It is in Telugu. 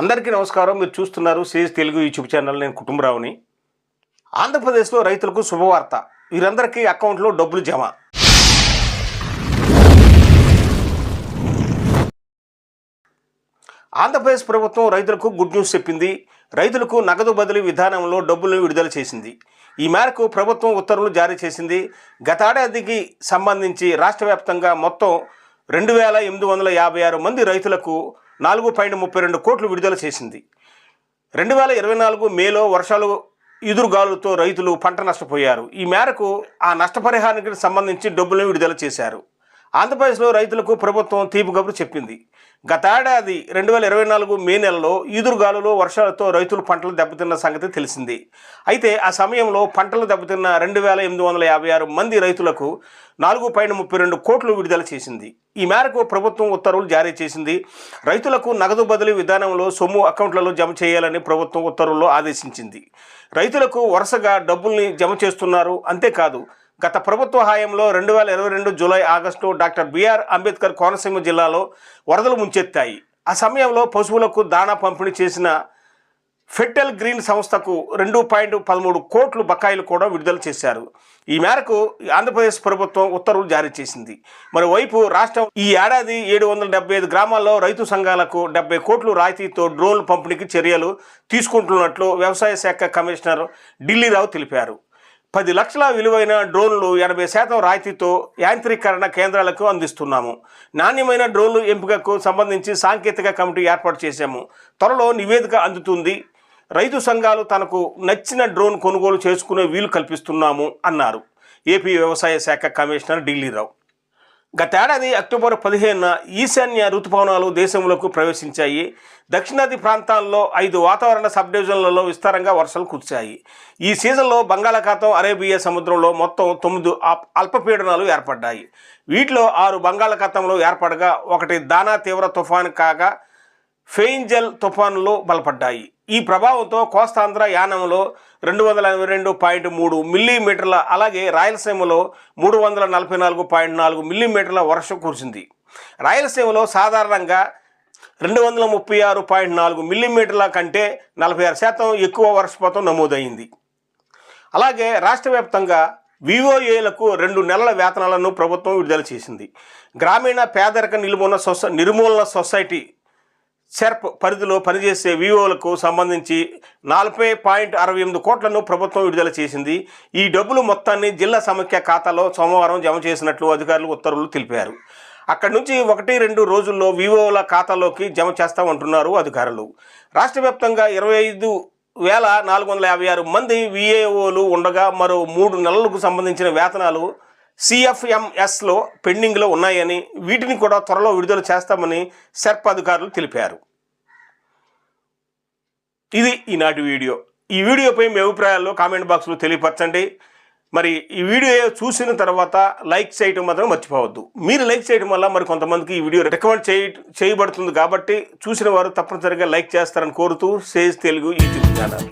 అందరికీ నమస్కారం. మీరు చూస్తున్నారు సేజ్ తెలుగు యూట్యూబ్ ఛానల్. నేను కుటుంబరావుని. ఆంధ్రప్రదేశ్లో రైతులకు శుభవార్త. వీరందరికీ అకౌంట్లో డబ్బులు జమ. ఆంధ్రప్రదేశ్ ప్రభుత్వం రైతులకు గుడ్ న్యూస్ చెప్పింది. రైతులకు నగదు బదిలీ విధానంలో డబ్బులను విడుదల చేసింది. ఈ మేరకు ప్రభుత్వం ఉత్తర్వులు జారీ చేసింది. గతేడాదికి సంబంధించి రాష్ట్ర వ్యాప్తంగా మొత్తం రెండు వేల ఎనిమిది వందల యాభై ఆరు మంది రైతులకు నాలుగు పాయింట్ ముప్పై రెండు కోట్లు విడుదల చేసింది. రెండు వేల ఇరవై నాలుగు మేలో వర్షాలు ఎదురుగాలులతో రైతులు పంట నష్టపోయారు. ఈ మేరకు ఆ నష్టపరిహారానికి సంబంధించి డబ్బులను విడుదల చేశారు. ఆంధ్రప్రదేశ్లో రైతులకు ప్రభుత్వం తీపి కబురు చెప్పింది. గతేడాది రెండు వేల ఇరవై నాలుగు మే నెలలో ఈదురుగాలులో వర్షాలతో రైతులు పంటలు దెబ్బతిన్న సంగతి తెలిసింది. అయితే ఆ సమయంలో పంటలు దెబ్బతిన్న రెండు వేల ఎనిమిది వందల యాభై ఆరు మంది రైతులకు నాలుగు పాయింట్ ముప్పై రెండు కోట్లు విడుదల చేసింది. ఈ మేరకు ప్రభుత్వం ఉత్తర్వులు జారీ చేసింది. రైతులకు నగదు బదిలీ విధానంలో సొమ్ము అకౌంట్లలో జమ చేయాలని ప్రభుత్వం ఉత్తర్వుల్లో ఆదేశించింది. రైతులకు వరుసగా డబ్బుల్ని జమ చేస్తున్నారు. అంతేకాదు గత ప్రభుత్వ హయాంలో రెండు వేల ఇరవై రెండు July August doctor BR Ambedkar Konaseema జిల్లాలో వరదలు ముంచెత్తాయి. ఆ సమయంలో పశువులకు దాణా పంపిణీ చేసిన ఫెట్టెల్ గ్రీన్ సంస్థకు రెండు పాయింట్ పదమూడు కోట్లు బకాయిలు కూడా విడుదల చేశారు. ఈ మేరకు ఆంధ్రప్రదేశ్ ప్రభుత్వం ఉత్తర్వులు జారీ చేసింది. మరోవైపు రాష్ట్రం ఈ ఏడాది ఏడు వందల డెబ్బై ఐదు గ్రామాల్లో రైతు సంఘాలకు డెబ్బై కోట్లు రాయితీతో డ్రోన్లు పంపిణీకి చర్యలు తీసుకుంటున్నట్లు వ్యవసాయ శాఖ కమిషనర్ ఢిల్లీరావు తెలిపారు. పది లక్షల విలువైన డ్రోన్లు ఎనభై శాతం రాయితీతో యాంత్రీకరణ కేంద్రాలకు అందిస్తున్నాము. నాణ్యమైన డ్రోన్లు ఎంపికకు సంబంధించి సాంకేతిక కమిటీ ఏర్పాటు చేశాము. త్వరలో నివేదిక అందుతుంది. రైతు సంఘాలు తనకు నచ్చిన డ్రోన్ కొనుగోలు చేసుకునే వీలు కల్పిస్తున్నాము అన్నారు. ఏపీ వ్యవసాయ శాఖ కమిషనర్ ఢిల్లీరావు. గతేడాది అక్టోబర్ పదిహేనున ఈశాన్య ఋతుపవనాలు దేశంలోకి ప్రవేశించాయి. దక్షిణాది ప్రాంతాల్లో ఐదు వాతావరణ సబ్ డివిజన్లలో విస్తారంగా వర్షాలు కురిశాయి. ఈ సీజన్లో బంగాళాఖాతం అరేబియా సముద్రంలో మొత్తం తొమ్మిది అప్- అల్పపీడనాలు ఏర్పడ్డాయి. వీటిలో ఆరు బంగాళాఖాతంలో ఏర్పడగా ఒకటి దానా తీవ్ర తుఫాను కాగా ఫెయింజల్ తుఫానులు బలపడ్డాయి. ఈ ప్రభావంతో కోస్తాంధ్ర యానంలో రెండు వందల ఎనభై రెండు పాయింట్ మూడు మిల్లీమీటర్ల అలాగే రాయలసీమలో మూడు వందల నలభై నాలుగు పాయింట్ నాలుగు మిల్లీమీటర్ల వర్షం కురిసింది. రాయలసీమలో సాధారణంగా రెండు వందల ముప్పై ఆరు పాయింట్ నాలుగు మిల్లీమీటర్ల కంటే నలభై ఆరు శాతం ఎక్కువ వర్షపాతం నమోదైంది. అలాగే రాష్ట్ర వ్యాప్తంగా వివోఏలకు రెండు నెలల వేతనాలను ప్రభుత్వం విడుదల చేసింది. గ్రామీణ పేదరిక నిర్మూలన సొసై నిర్మూలన సొసైటీ సెర్ప్ పరిధిలో పనిచేసే వివోలకు సంబంధించి నలభై పాయింట్ అరవై ఎనిమిది కోట్లను ప్రభుత్వం విడుదల చేసింది. ఈ డబ్బులు మొత్తాన్ని జిల్లా సమఖ్య ఖాతాలో సోమవారం జమ చేసినట్లు అధికారులు ఉత్తర్వులు తెలిపారు. అక్కడి నుంచి ఒకటి రెండు రోజుల్లో వివోల ఖాతాలోకి జమ చేస్తామంటున్నారు అధికారులు. రాష్ట్ర వ్యాప్తంగా ఇరవై ఐదు వేల నాలుగు వందల యాభై ఆరు మంది విఏఓలు ఉండగా మరో మూడు నెలలకు సంబంధించిన వేతనాలు సిఎఫ్ఎంఎస్లో పెండింగ్లో ఉన్నాయని వీటిని కూడా త్వరలో విడుదల చేస్తామని సెర్ప్ అధికారులు తెలిపారు. ఇది ఈనాటి వీడియో. ఈ వీడియోపై మీ అభిప్రాయాల్లో కామెంట్ బాక్స్లో తెలియపరచండి. మరి ఈ వీడియో చూసిన తర్వాత లైక్ చేయటం మాత్రం మర్చిపోవద్దు. మీరు లైక్ చేయడం వల్ల మరి కొంతమందికి ఈ వీడియో రికమెండ్ చేయ చేయబడుతుంది కాబట్టి చూసిన వారు తప్పనిసరిగా లైక్ చేస్తారని కోరుతూ సేజ్ తెలుగు యూట్యూబ్ ఛానల్.